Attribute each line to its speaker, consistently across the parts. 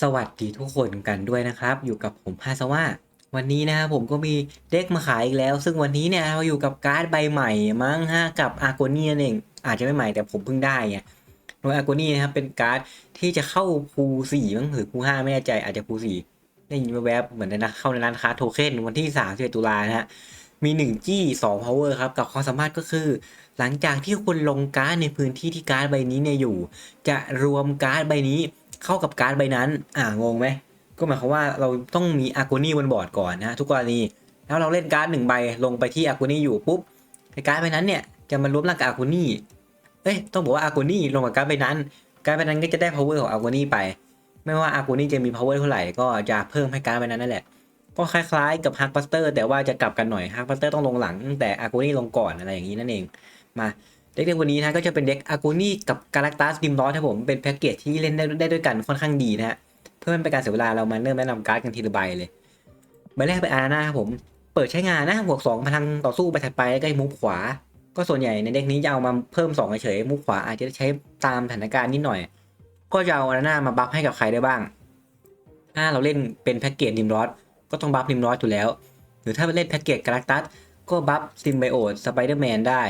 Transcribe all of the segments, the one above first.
Speaker 1: สวัสดีทุกคนกันด้วยนะครับ อยู่กับผมฮาสว่าวันนี้นะครับผมก็มีเด็กมาขายอีกแล้ว ซึ่งวันนี้เนี่ยเราอยู่กับการ์ดใบใหม่มั้งฮะกับอาโกนีนั่นเองอาจจะไม่ใหม่แต่ผมเพิ่งได้ไงโดยอาโกนีนะครับเป็นการ์ดที่จะเข้าภูสี่มั้งหรือภูห้าไม่แน่ใจอาจจะภูสี่ได้ยินแวบเหมือนนะเข้าในร้านค้าโทเค็นวันที่3ามสิบตุลานะฮะมี1จี้2 power ครับกับความสามารถก็คือ หลังจากที่คุณลงการ์ดในพื้นที่ที่การ์ดใบนี้เนี่ยอยู่ จะรวมการ์ดใบนี้ เข้ากับการ์ดใบนั้น อ่างงไหม ก็หมายความว่าเราต้องมีอากูนี่บนบอร์ดก่อนนะทุกกรณี แล้วเราเล่นการ์ดหนึ่งใบลงไปที่อากูนี่อยู่ปุ๊บไอ้การ์ดใบนั้นเนี่ยจะมารวมร่างกับอากูนี่ เอ้ยต้องบอกว่าอากูนี่ลงกับการ์ดใบนั้น การ์ดใบนั้นก็จะได้ power ของอากูนี่ไป ไม่ว่าอากูนี่จะมี power เท่าไหร่ก็จะเพิ่มให้การ์ดใบนั้นนั่นแหละ ก็คล้ายๆกับฮักบัสเตอร์แต่ว่าจะกลับกันหน่อยฮักบัสเตอร์ต้องลงหลัง แต่อากูนี่ลงก่อนอะไรอย่างนี้นั่นเอง มา เด็กในวันนี้นะก็จะเป็นเด็กอากูนี่กับกาล็กตัสดิมลอสครับผมเป็นแพ็กเกจที่เล่นได้ได้ด้วยกันค่อนข้างดีนะฮะเพื่อไม่เป็นการเสียเวลาเรามาเริ่มแนะนำการ์ดกันทีละใบเลยใบแรกเป็นอาราน่าครับผมเปิดใช้งานนะบวก2พลังต่อสู้ไปถัดไปแล้วก็มุกขวา ก็ส่วนใหญ่ในเด็กนี้จะเอามาเพิ่ม2เฉยมุกขวาอาจจะใช้ตามสถานการณ์นิดหน่อย ก็จะเอาอาราน่ามาบัฟให้กับใครได้บ้าง ถ้าเราเล่นเป็นแพ็กเกจดิมลอสก็ต้องบัฟดิมลอสอยู่แล้ว หรือถ้าเล่นแพ็กเกจกาล็กตัสก็บัฟซิมไบโอตสไปเดอร์แมนได้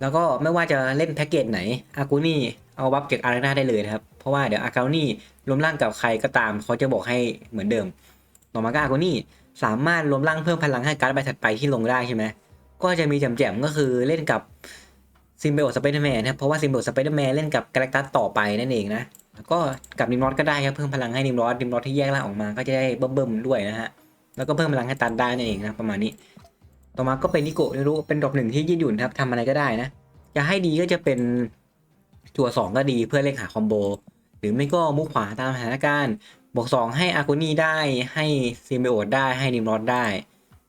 Speaker 1: แล้วก็ไม่ว่าจะเล่นแพ็กเกจไหนอากูนี่เอาบัฟเก็บอารีนาได้เลยนะครับ เพราะว่าเดี๋ยวอากูนี่รวมร่างกับใครก็ตามเขาจะบอกให้เหมือนเดิมต่อมาก็อากูนี่สามารถรวมร่างเพิ่มพลังให้การ์ดใบถัดไปที่ลงได้ใช่ไหมก็จะมีแจมๆก็คือเล่นกับซิมเบลสไปเดอร์แมนนะครับเพราะว่าซิมเบลสไปเดอร์แมนเล่นกับกาแล็กตัสต่อไปนั่นเองนะแล้วก็กับนิมรอสก็ได้ครับเพิ่มพลังให้นิมรอสนิมรอสที่แยกร่างออกมาก็จะได้เบิ่มๆด้วยนะฮะแล้วก็เพิ่มพลังให้ตันได้นั่นเองนะประมาณนี้ ต่อมาก็เป็นนิโกะไม่รู้เป็นดอกหนึ่งที่ยืดหยุ่นครับทำอะไรก็ได้นะ จะให้ดีก็จะเป็นจั่วสองก็ดีเพื่อเล่นหาคอมโบ หรือไม่ก็มุกขวาตามสถานการณ์บวกสองให้อากูนี่ได้ให้ซีเมโอดได้ให้นิมรอดได้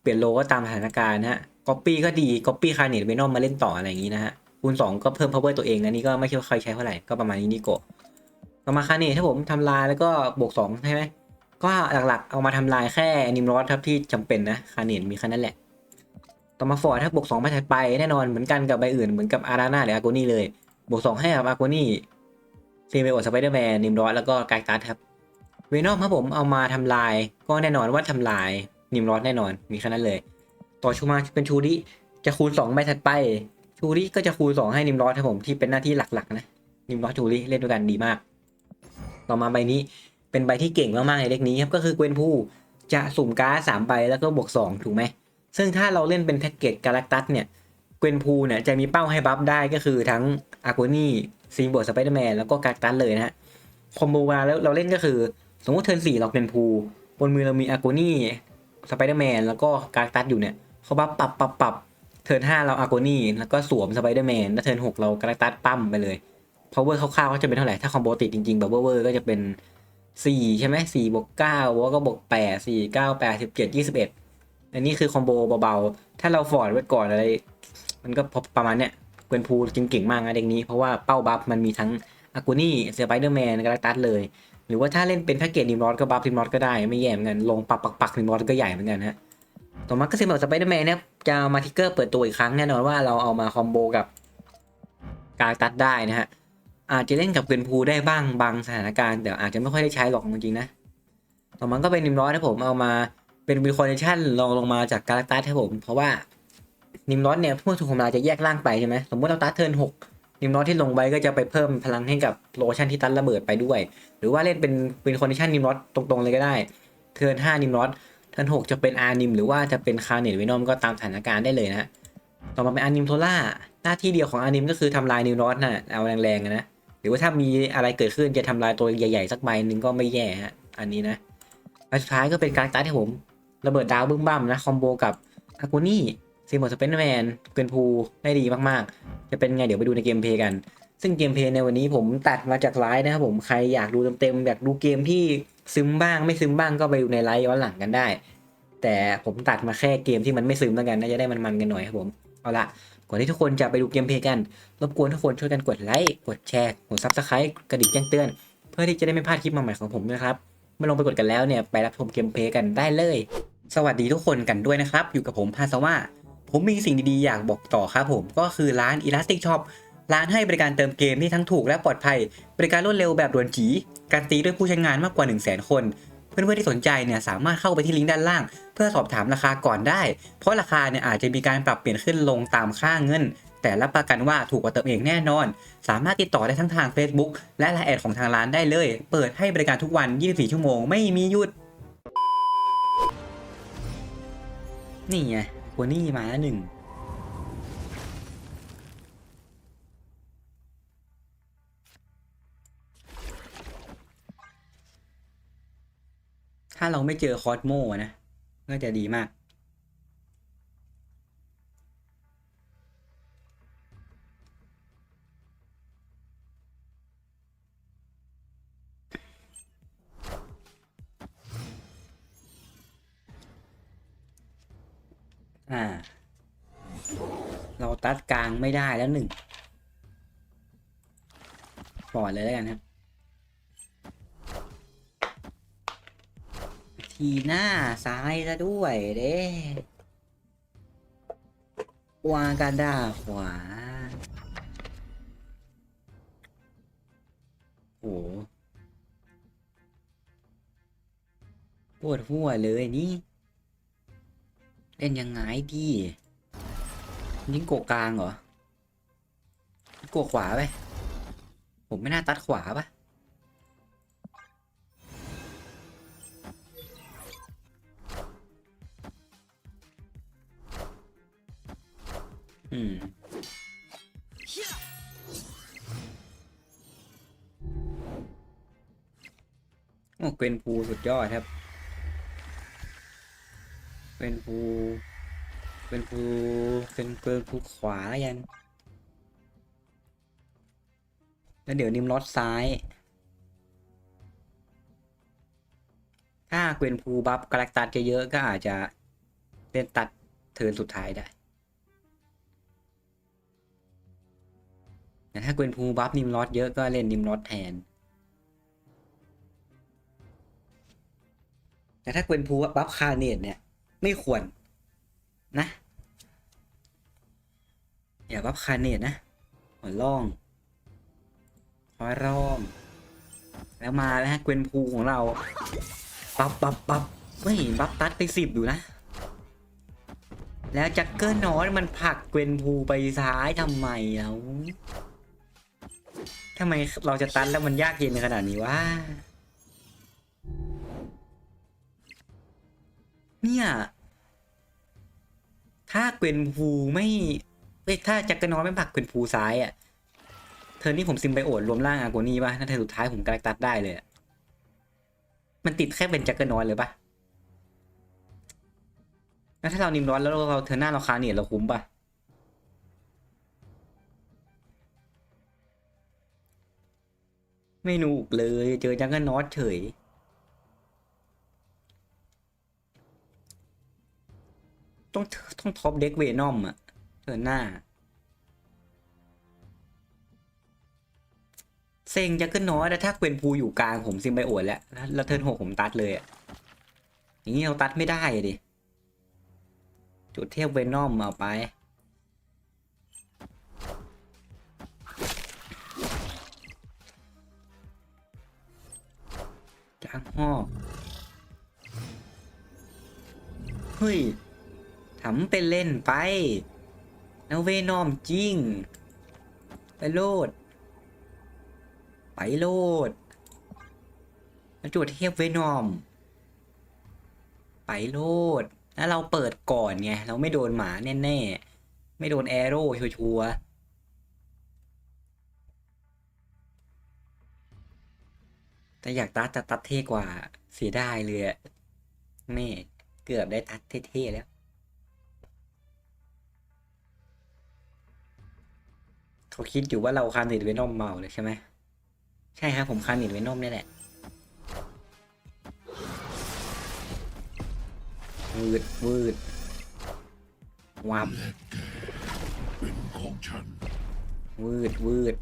Speaker 1: เปลี่ยนโลก็ตามสถานการณ์นะฮะก๊อปปี้ก็ดีก๊อปปี้คาร์เนตเวนอมมาเล่นต่ออะไรอย่างนี้นะฮะคูณสองก็เพิ่ม power ตัวเองอันนี้ก็ไม่ใช่ว่าใครใช้เท่าไหร่ก็ประมาณนี้นิโกะต่อมาคาเนตถ้าผมทำลายแล้วก็บวกสองใช่ไหมก็หลักๆเอามาทำลายแค่นิมรอดครับที่จำเป็นนะคาเนตมีแค่นั้นแหละ ต่อมาฟอร์ดถ้าบวกสองไปถัดไปแน่นอนเหมือนกันกับใบอื่นเหมือนกับอาราน่าหรืออากูนี่เลย บวกสองให้กับอากูนี่ซีเมโอสไปเดอร์แมนนิมรอสแล้วก็กายตัสครับเวนอมครับผมเอามาทำลาย ก็แน่นอนว่าทำลายนิมรอสแน่นอนมีแค่นั้นเลย ต่อชูมาเป็นชูริจะคูณ2ใบถัดไปชูริก็จะคูณ2ให้นิมรอสครับผมที่เป็นหน้าที่หลักๆนะนิมรอสชูริเล่นด้วยกันดีมาก ต่อมาใบนี้เป็นใบที่เก่งมากๆในเด็กนี้ครับก็คือเกวนพูจะสุ่มการ์ดสามใบแล้วก็บวกสองถูกไหม ซึ่งถ้าเราเล่นเป็นแพ็กเกจกาแล็กตัสเนี่ยเกวนพูเนี่ยจะมีเป้าให้บัฟได้ก็คือทั้งอากูนี่ซีบวกสไปเดอร์แมนแล้วก็กาแล็กตัสเลยนะฮะคอมโบมาแล้วเราเล่นก็คือ สมมติเทิร์นสี่เราเป็นพูบนมือเรามีอากูนี่สไปเดอร์แมนแล้วก็กาแล็กตัสอยู่เนี่ยเขาบัฟปรับปรับปรับเทิร์นห้าเราอากูนี่แล้วก็สวมสไปเดอร์แมนแล้วเทิร์นหกเรากาแล็กตัสปั้มไปเลย power คร่าวๆก็จะเป็นเท่าไหร่ถ้าคอมโบติดจริงๆแบบเวอร์ก็จะเป็นสี่ใช่ไหมสี่บวกเก้าแล้วก็บวกแปดสี่เก้าแปดสิบเจ็ดยี่สิบเอ็ด อันนี้คือคอมโบเบาๆ ถ้าเราฟอร์ดไว้ก่อนอะไร มันก็ประมาณเนี้ยเกวนพูจริงเก่งมากนะเด็กนี้ เพราะว่าเป้าบัฟมันมีทั้งอากูนี่สไปเดอร์แมนกาแล็กตัสเลย หรือว่าถ้าเล่นเป็นแพ็กเกจนิมรอดก็บัฟนิมรอดก็ได้ไม่แย่เหมือนกัน ลงปักปักปักนิมรอดก็ใหญ่เหมือนกันฮะ ต่อมาก็เซมแบบสไปเดอร์แมนเนี่ยจะมาทิกเกอร์เปิดตัวอีกครั้งแน่นอนว่าเราเอามาคอมโบกับกาแล็กตัสได้นะฮะ อาจจะเล่นกับเกวนพูได้บ้างบางสถานการณ์ แต่อาจจะไม่ค่อยได้ใช้หรอกจริงๆนะ ต่อมาก็เป็นนิมรอดที่ผมเอามา เป็นวีคอนเนชั่นลองลงมาจากกาแล็กตัสให้ผม เพราะว่านิมรอสเนี่ยพวกถูกทำลายจะแยกร่างไปใช่ไหมสมมติเราตัดเทิร์นหกนิมรอสที่ลงไปก็จะไปเพิ่มพลังให้กับโลชั่นที่ตัดระเบิดไปด้วย หรือว่าเล่นเป็นเป็นคอนดิชันนิมรอสตรงๆเลยก็ได้ เทิร์นห้านิมรอสเทิร์นหกจะเป็นอาร์นิมหรือว่าจะเป็นคาร์เนตเวนอมก็ตามสถานการณ์ได้เลยนะต่อมาเป็นอาร์นิมโทล่าหน้าที่เดียวของอาร์นิมก็คือทำลายนิมรอสน่ะเอาแรงๆนะหรือว่าถ้ามีอะไรเกิดขึ้นจะทำลายตัวใหญ่ๆสักใบหนึ่งก็ไม่แย่ฮะอันนี้นะและสุดท้ายก็เป็นการตัดให้ผม ระเบิดดาวบึ้มบ้ามนะคอมโบกับอากูนี่ซีมอสเปนแมนเกวนพูได้ดีมากๆ จะเป็นไงเดี๋ยวไปดูในเกมเพย์กัน ซึ่งเกมเพย์ในวันนี้ผมตัดมาจากไลฟ์นะครับผมใครอยากดูเต็มๆอยากดูเกมที่ซึมบ้างไม่ซึมบ้างก็ไปดูในไลฟ์ย้อนหลังกันได้ แต่ผมตัดมาแค่เกมที่มันไม่ซึมแล้วกันน่าจะได้มันๆกันหน่อยครับผมเอาละก่อนที่ทุกคนจะไปดูเกมเพย์กัน รบกวนทุกคนช่วยกันกดไลค์กดแชร์กดซับสไครต์กระดิ่งแจ้งเตือน เพื่อที่จะได้ไม่พลาดคลิปใหม่ๆของผมนะครับไม่ลงไปกดกันแล้วเนี่ยไปรับชมเกมเพย์กันได้เลย สวัสดีทุกคนกันด้วยนะครับ อยู่กับผมพาสว่าผมมีสิ่งดีๆ อยากบอกต่อครับผมก็คือร้าน Elastic Shop ร้านให้บริการเติมเกมที่ทั้งถูกและปลอดภัย บริการรวดเร็วแบบด่วนจีการตีด้วยผู้ใช้งานมากกว่า 1 0 0 0 0แคน เพื่อนๆที่สนใจเนี่ยสามารถเข้าไปที่ลิงก์ด้านล่าง เพื่อสอบถามราคาก่อนได้ เพราะราคาเนี่ยอาจจะมีการปรับเปลี่ยนขึ้นลงตามค่าเงิน แต่รับประกันว่าถูกกว่าเติมเองแน่นอน สามารถติดต่อได้ทั้งทาง Facebook และไลน์แอดของทางร้านได้เลย เปิดให้บริการทุกวัน 24 ชั่วโมงไม่มีหยุด นี่ไงหัวนี่มาแล้วหนึ่งถ้าเราไม่เจอคอสโมนะก็จะดีมาก ไม่ได้แล้วหนึ่งปล่อยเลยแล้วกันครับ ทีหน้าซ้ายซะด้วยเด้วางกันด้าขวาโอ้ปวดหัวเลยนี่ เล่นยังไงดียิงโกกลางเหรอ โกกขวาไปผมไม่น่าตัดขวาปะอืมโอ้เกวนพูสุดยอดครับเกวนพูเกวนพูเป็นเกวนพูขวาแล้วยัน แล้วเดี๋ยวนิมรอดซ้ายถ้าเกวนพูบัฟกาแล็กตัดเยอะๆก็อาจจะเล่นตัดเทินสุดท้ายได้แต่ถ้าเกวนพูบัฟนิมรอดเยอะก็เล่นนิมรอดแทน แต่ถ้าเกวนพูบัฟคาเนตเนี่ย ไม่ควรนะ อย่าบัฟคาเนตนะหัวล่อง หัวร่องแล้วมาแล้วฮะเกวนพูของเรา ปับปับปับไม่บัฟตัดไปสิบอยู่นะ แล้วจักเกอร์นอตมันผลักเกวนพูไปซ้ายทำไมแล้วทำไมเราจะตันแล้วมันยากเย็นขนาดนี้วะเนี่ย ถ้าเกวนพูไม่เอ้ยถ้าจักรนอตไม่ผลักเกวนพูซ้ายอะ่ะ เธอนี่ผมซิมไบโอดรวมร่างอาโกนี่ป่ะถ้าเธอสุดท้ายผมกระตัดได้เลยมันติดแค่เป็นจักรนอตเลยป่ะแล้วถ้าเรานิมร้อนแล้วเราเธอหน้าเราคาเนียเราคุ้มป่ะไม่หนุกเลยเจอจังก็นอตเฉย ต้องต้องท็อปเด็กเวนอมอะเธอหน้า เซ็งจังก็นน้อตแต่ถ้าเกวนพูอยู่กลางผมซิมไบโอดแล้วแล้วเทิร์นหกผมตัดเลยอะอย่างนี้เราตัดไม่ได้ดิจุดเทียบเวนอมเอาไป จางหอกเฮ้ยทำเป็นเล่นไปแล้วเวนอมจริง ไปโลด โลดแล้วจุดเทียบเวนอม ไปโลด แล้วเราเปิดก่อนไง เราไม่โดนหมาแน่ๆ ไม่โดนแอโร่ชัวร์ๆแต่อยากตัดแต่ตัดเท่กว่าเสียดายเลยอะแม่เกือบได้ตัดเท่ๆแล้ว เขาคิดอยู่ว่าเราคานิดเวนอมเมาเลยใช่ไหม ใช่ครับผมคานิดเวนอมนี่แหละวืดวืดวับ
Speaker 2: เป็นของฉัน
Speaker 1: วืดวืด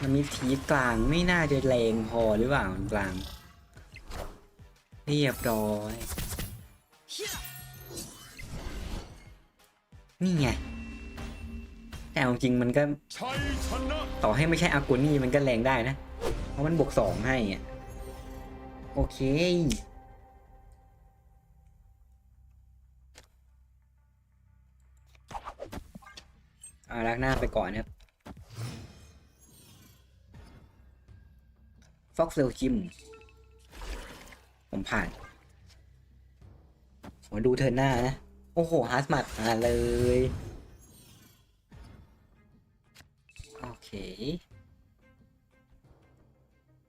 Speaker 1: มันมีทีกลางไม่น่าจะแรงพอหรือเปล่ากลาง เรียบร้อย นี่ไง แต่เอาจริงมันก็ ต่อให้ไม่ใช่อากูนี่มันก็แรงได้นะ เพราะมันบวกสองให้อะโอเคอาลักหน้าไปก่อนครับฟ็อกเซลคิม ผมผ่านมาดูเธอหน้านะ โอ้โหฮาร์สมัดมาเลย เค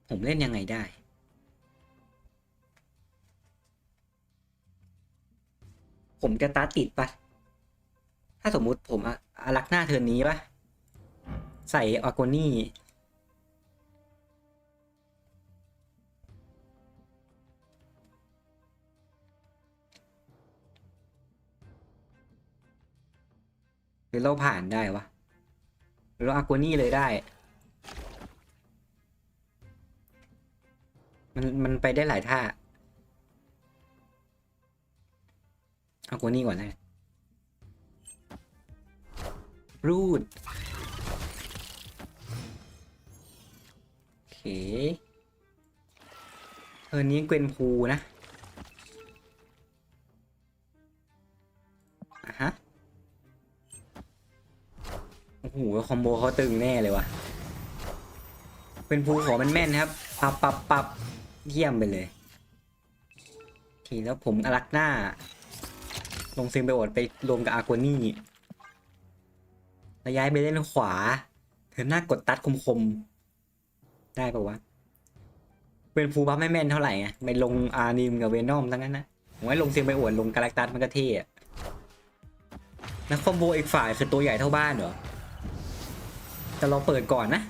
Speaker 1: ผมเล่นยังไงได้ ผมจะตัดติดปะถ้าสมมุติผมอะอารักหน้าเทินนี้ปะใส่อากนี่หรือเราผ่านได้วะ หรือเราอากนี่เลยได้ มันมันไปได้หลายท่าอากว่านี้ก่อนเลยรูดโอเคเทอร์นนี้เกวนพูนะอะฮะ โอ้โหคอมโบเขาตึงแน่เลยวะเป็นภูขอมันแม่นครับปับปับปับเยี่ยมไปเลยทีแล้วผมอลักหน้า ลงซิมไปอดไปรวมกับอากวนี่แล้วย้ายไปเล่นขวา เธอหน้ากดตัดคมๆได้ปะวะ เป็นฟูบัฟไม่แม่นเท่าไหร่ไงไปลงอานิมกับเวนอมทั้งนั้นนะผมว่าลงซิมไปอวดลงกาแล็กตัสมันก็เท่อะแล้วคอมโบอีกฝ่ายคือตัวใหญ่เท่าบ้านเหรอ แต่เราเปิดก่อนนะ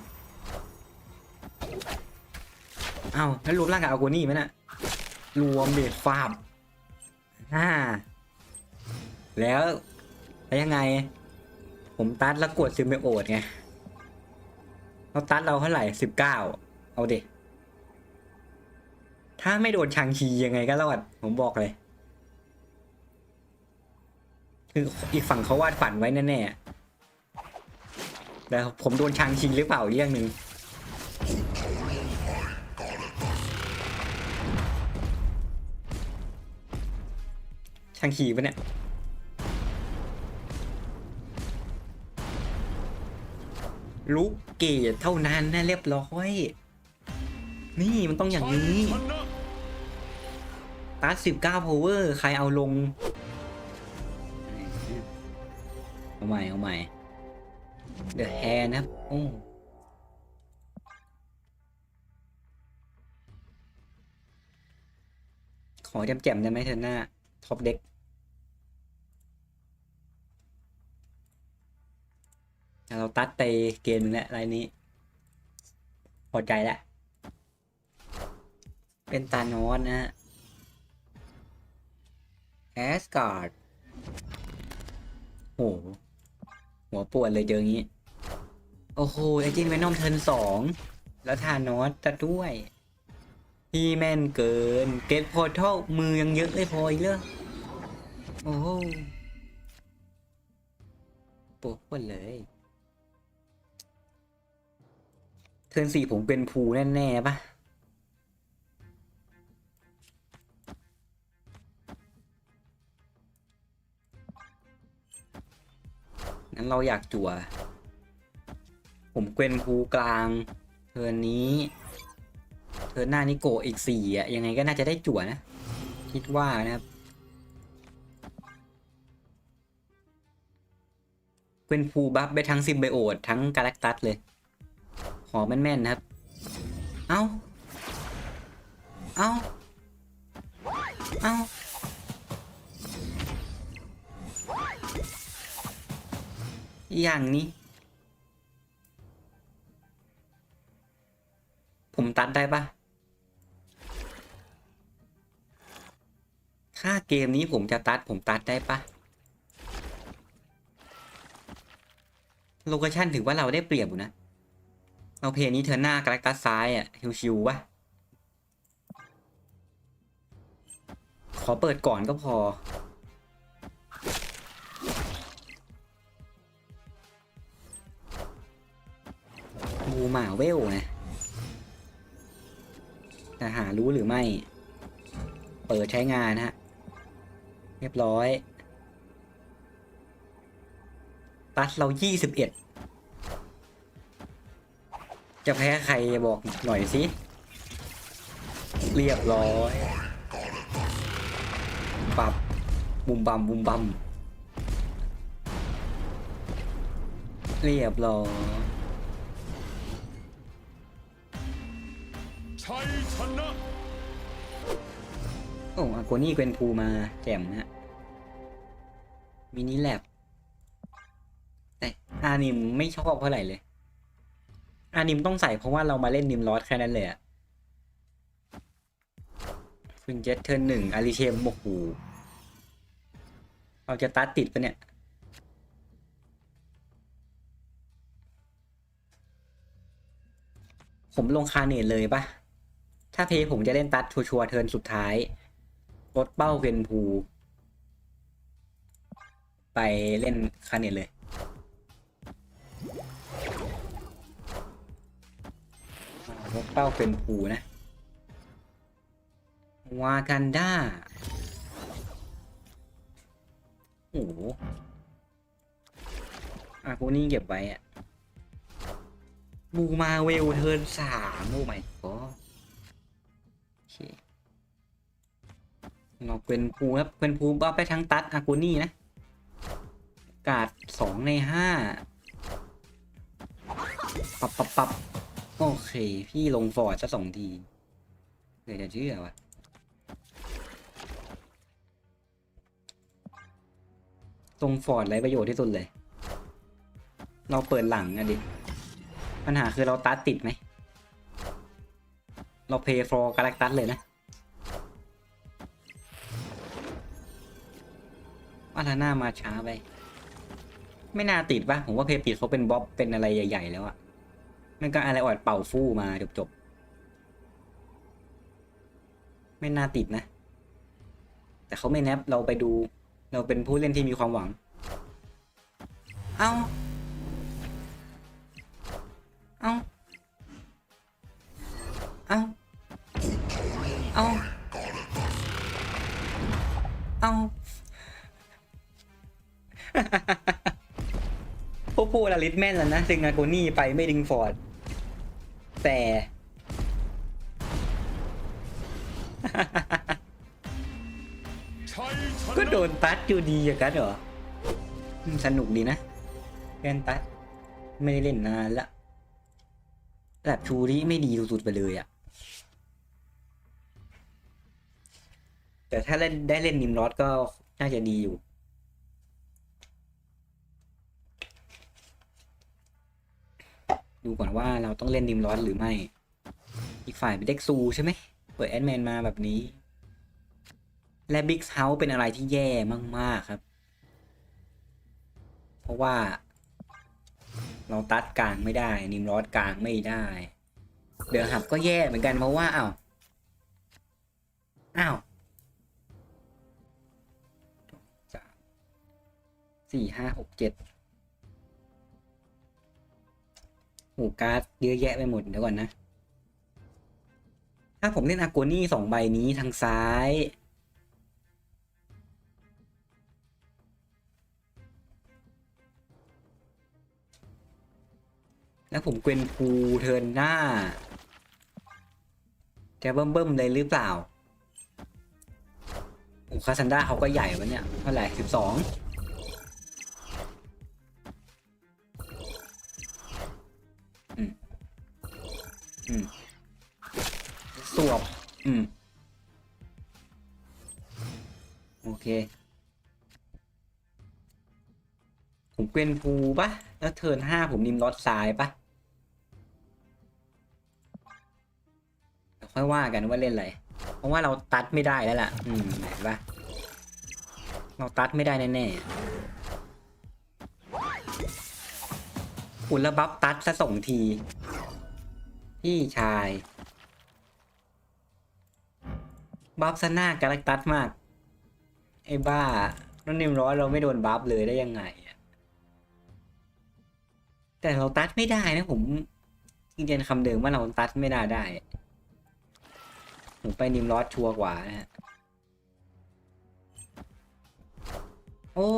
Speaker 1: เอาแล้วรวมร่างกับอากูนี่ไหมน่ะรวมเดดฟาร์มอ่าแล้วแล้วยังไง ผมตัดแล้วกดซิมไปโอดไงเราตัดเราเท่าไหร่สิบเก้าเอาเด็ถ้าไม่โดนชังชียังไงก็รอด ผมบอกเลย คืออีกฝั่งเขาวาดฝันไว้แน่ๆ แต่ผมโดนชังชิงหรือเปล่าเรื่องหนึ่งชังชีปะเนี่ยลูกเกดเท่านั้นนะเรียบร้อย นี่มันต้องอย่างนี้ตัดสิบเก้าพาวเวอร์ ใครเอาลง เอาใหม่ เอาใหม่ เดอะแฮนนะครับโอ้ขอแจ่มๆได้ไหมเธอหน้า ท็อปเด็กเราตัดไปเกมนึงแล้วรายนี้ พอใจแล้ว เป็นตานอนนะฮะแอสการ์ดโหหัวปวดเลยเจออย่างนี้ โอ้โหไอจินเวนอมเทิร์นสองแล้วทานอสจะด้วยพี่แม่นเกิน เกตพอร์ทัลมือยังเยอะเลยพออีกเลยโอ้โหปวดปวดเลย เทิร์นสี่ผมเป็นภูแน่ ๆปะงั้นเราอยากจั่ว ผมเกวนภูกลางเทิร์นนี้เทิร์นหน้านี้โกอีกสี่อะยังไงก็น่าจะได้จั่วนะ คิดว่านะครับเกวนภูบัฟไปทั้งซิมไบโอดทั้งกาแล็กตัสเลย ขอแม่นๆนะครับ เอ้า เอ้า เอ้าอย่างนี้ ผมตัดได้ปะถ้าเกมนี้ผมจะตัดผมตัดได้ปะโลเคชันถือว่าเราได้เปรียบอยู่นะ เราเพลนี้เธอหน้ากระตัดซ้ายอะ่ะชิวๆวะขอเปิดก่อนก็พอบูหมาเวลไง แต่หารู้หรือไม่ เปิดใช้งานฮะ เรียบร้อยตัดเรายี่สิบเอ็ดจะแพ้ใครบอกหน่อยสิ เรียบร้อยปับบุมบัมบุมบัมเรียบร้อย อ้อากูนี่เกวนพูมาแจมนะมินิแลบแต่อานิมไม่ชอบเท่าไหร่เลย อานิมต้องใส่เพราะว่าเรามาเล่นนิมลอสแค่นั้นเลยอะคุณเจสเทิร์นหนึ่งอาริเชมโอ้โหเราจะตัดติดปะเนี่ยผมลงคาเนตเลยปะถ้าเพย์ผมจะเล่นตัดชัวร์เทิร์นสุดท้าย ลดเป้าเวนพู ไปเล่นคาเนตเลย ลดเป้าเป็นผูนะวากันด้าโอ้โหอากูนี่เก็บไว้อะบูมาเวลเทิร์นสามโอ้ไม่ก็ เราเป็นภูครับเป็นภูเอาไปทั้งตัดอากูนี่นะกาดสองในห้าปับปับปับโอเค พี่ลงฟอร์ดสักสองทีเดี๋ยวจะเชื่อวะลงฟอร์ดไรประโยชน์ที่สุดเลย เราเปิดหลังอะดิ ปัญหาคือเราตัดติดไหม เราเพย์ฟอร์กาแล็กตัสเลยนะ อาราน่ามาช้าไป ไม่น่าติดปะผมว่าเพปิดเขาเป็นบ๊อบเป็นอะไรใหญ่ ๆ แล้วอะมันก็อะไรออดเป่าฟู่มาจบจบๆไม่น่าติดนะ แต่เขาไม่แนบเราไปดู เราเป็นผู้เล่นที่มีความหวัง เอาเอาเอาเอาเอา พวกพูดอลิสแม่นแล้วนะซิงอาโกนี่ไปไม่ดิงฟอร์ด แต่ ก็โดนตัดอยู่ดีอย่างนั้นเหรอ สนุกดีนะเล่นตัด ไม่ได้เล่นนานละแบบชูริไม่ดีสุดๆไปเลยอะแต่ถ้าเล่นได้เล่นนิมรอดก็น่าจะดีอยู่ ดูก่อนว่าเราต้องเล่นนิมรอดหรือไม่ อีกฝ่ายเป็นเด็กซูใช่ไหม เปิดแอดแมนมาแบบนี้ และบิ๊กเฮาส์เป็นอะไรที่แย่มาก ๆ ครับ เพราะว่า เราตัดกลางไม่ได้ นิมรอดกลางไม่ได้ เดือหับก็แย่เหมือนกันเพราะว่าอ้าวอ้าวสี่ห้าหกเจ็ด โอ้การ์ดเยอะแยะไปหมดเดี๋ยวก่อนนะ ถ้าผมเล่นอากูนี่สองใบนี้ทางซ้าย แล้วผมเกวนพูเทินหน้า จะเบิ่มเบิ่มๆเลยหรือเปล่าโอ้คาซันดาเขาก็ใหญ่วะเนี่ยเท่าไหร่สิบสอง อืมสวบอืม โอเคผมเกวนพูปะแล้วเทิร์นห้าผมนิมรอดซ้ายปะเดี๋ยวค่อยว่ากันว่าเล่นอะไร เพราะว่าเราตัดไม่ได้แล้วล่ะ อืมเห็นปะเราตัดไม่ได้แน่ๆอุ่นแล้วบัฟตัดซะสองที พี่ชาย บัฟซะหน้ากาแล็กตัสมาก ไอ้บ้าน้องนิมร้อยเราไม่โดนบัฟเลยได้ยังไงอะแต่เราตัดไม่ได้นะผมยืนยันคำเดิมว่าเราตัดไม่น่าได้ผมไปนิมรอดชัวร์กว่านะฮะ โอ้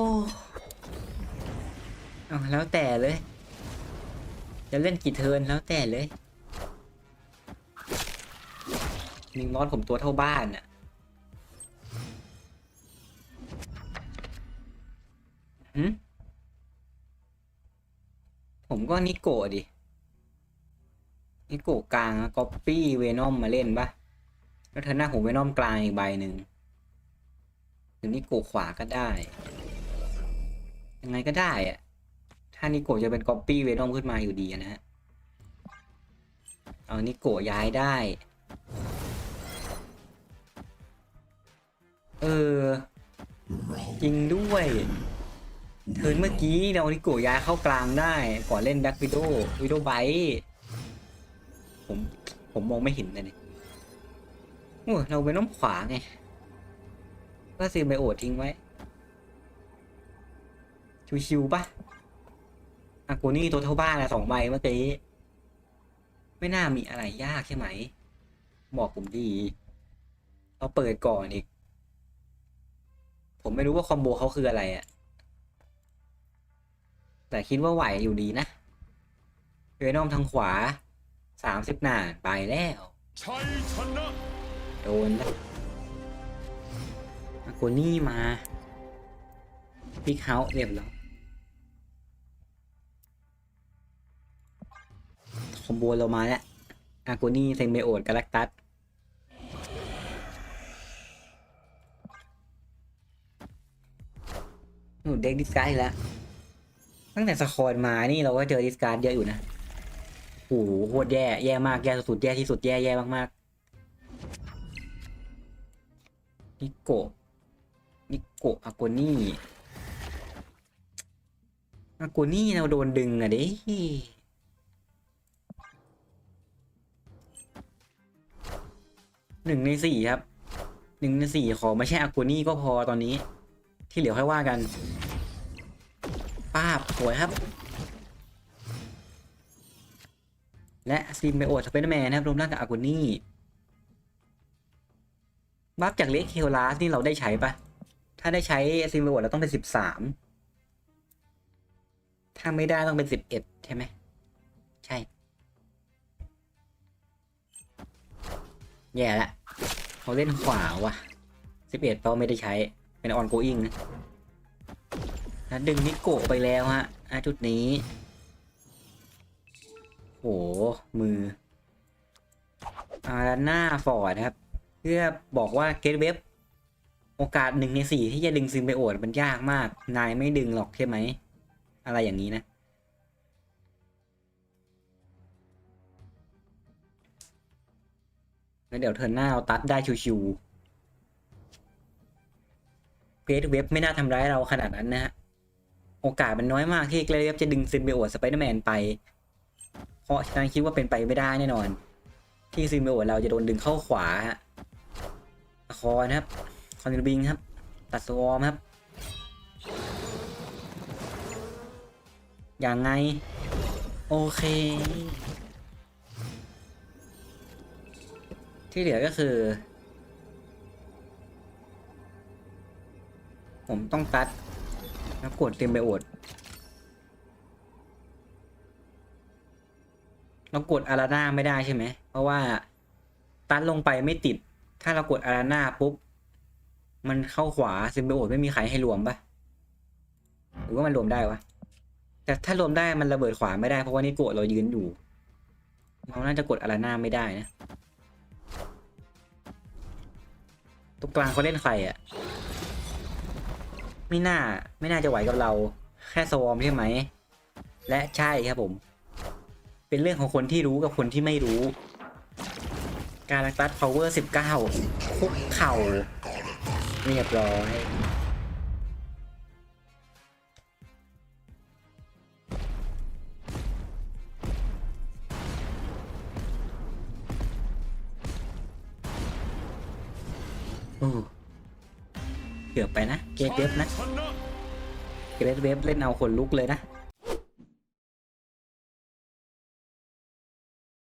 Speaker 1: เอาแล้วแต่เลย จะเล่นกี่เทินแล้วแต่เลย นิมรอดผมตัวเท่าบ้านอะหืมผมก็นิโกะดิ นิโกะกลางก๊อปปี้เวนอมมาเล่นปะแล้วเธอหน้าผมเวนอมกลางอีกใบหนึ่งหรือนิโกะขวาก็ได้ ยังไงก็ได้อะถ้านิโกะจะเป็นก๊อปปี้เวนอมขึ้นมาอยู่ดีนะฮะ เอานิโกะย้ายได้ เออ จริงด้วย เทิร์นเมื่อกี้เรานิโกะย้ายเข้ากลางได้ ก่อนเล่นแบ็ควิดโอวิดโอไบผมผมมองไม่เห็นเลยเนี่ยโอ้ยเราเป็นน้ำขวาไง ก็ซื้อไบโอดทิ้งไว้ ชิวๆปะอากูนี่ตัวเท่าบ้านละสองใบเมื่อกี้ไม่น่ามีอะไรยากใช่ไหม บอกผมดี เราเปิดก่อนอีก ผมไม่รู้ว่าคอมโบเขาคืออะไรอะแต่คิดว่าไหวอยู่ดีนะเวนอมทางขวาสามสิบหนาไปแล้ว
Speaker 2: ชัยชนะ
Speaker 1: โดนแล้วอากูนี่มาพิกเฮาส์เรียบร้อยคอมโบเรามาแล้วอากูนี่เซนเบโอดกาแล็กตัส หนูเด็กดิสการ์ดอีแล้ว ตั้งแต่สคอนมานี่เราก็เจอดิสการ์ดเยอะอยู่นะโอ้โหโคตรแย่ แย่มาก แย่สุดๆ แย่ที่สุด แย่แย่มากๆ นิโกะ นิโกะอากูนี่อากูนี่เราโดนดึงอะดิหนึ่งในสี่ครับ หนึ่งในสี่ขอไม่ใช่อากูนี่ก็พอตอนนี้ ที่เหลือค่อยว่ากัน ป้าบสวยครับ และซิมไบโอสไปเดอร์แมนนะครับรวมร่างกับอากูนี่บัฟจากเล็กเคลาสนี่เราได้ใช้ปะถ้าได้ใช้ซิมเบอร์เราต้องเป็นสิบสามถ้าไม่ได้ต้องเป็นสิบเอ็ดใช่ไหมใช่แย่ละเขาเล่นขวาว่ะสิบเอ็ดเราไม่ได้ใช้ เป็นออนโกอิงนะแล้วดึงนิโกะไปแล้วฮะอะจุดนี้โหมืออาราน่าฟอร์ดครับ เพื่อบอกว่าเกตเว็บโอกาสหนึ่งในสี่ที่จะดึงซิมไบโอดมันยากมาก นายไม่ดึงหรอกใช่ไหม อะไรอย่างนี้นะ แล้วเดี๋ยวเทิร์นหน้าเราตัดได้ชิวๆ เกรดเว็บไม่น่าทำร้ายเราขนาดนั้นนะฮะ โอกาสมันน้อยมากที่เกรดเว็บจะดึงซิมไบโอดสไปเดอร์แมนไป เพราะฉะนั้นคิดว่าเป็นไปไม่ได้แน่นอน ที่ซิมไบโอดเราจะโดนดึงเข้าขวาฮะคอนะครับ คอนบิงครับ ตัดสวอมครับ อย่างไง โอเคที่เหลือก็คือ ผมต้องตัดแล้วกดเต็มไปโอดเรากดอาราน่าไม่ได้ใช่ไหม เพราะว่าตัดลงไปไม่ติด ถ้าเรากดอาราน่าปุ๊บ มันเข้าขวาซิมเบโอดไม่มีใครให้รวมปะหรือว่ามันรวมได้วะ แต่ถ้ารวมได้มันระเบิดขวาไม่ได้เพราะว่านี่กดเรายืนอยู่ เราน่าจะกดอาราน่าไม่ได้นะตรงกลางเขาเล่นใครอะ ไม่น่าไม่น่าจะไหวกับเรา แค่สวอมใช่ไหม และใช่ครับผม เป็นเรื่องของคนที่รู้กับคนที่ไม่รู้ การลักตัด power 19คุกเข่าเรียบร้อยโอ้ เกือบไปนะ เกตเว็บนะ
Speaker 2: ชัยชนะ
Speaker 1: เกรดเว็บเล่นเอาคนลุกเลยนะ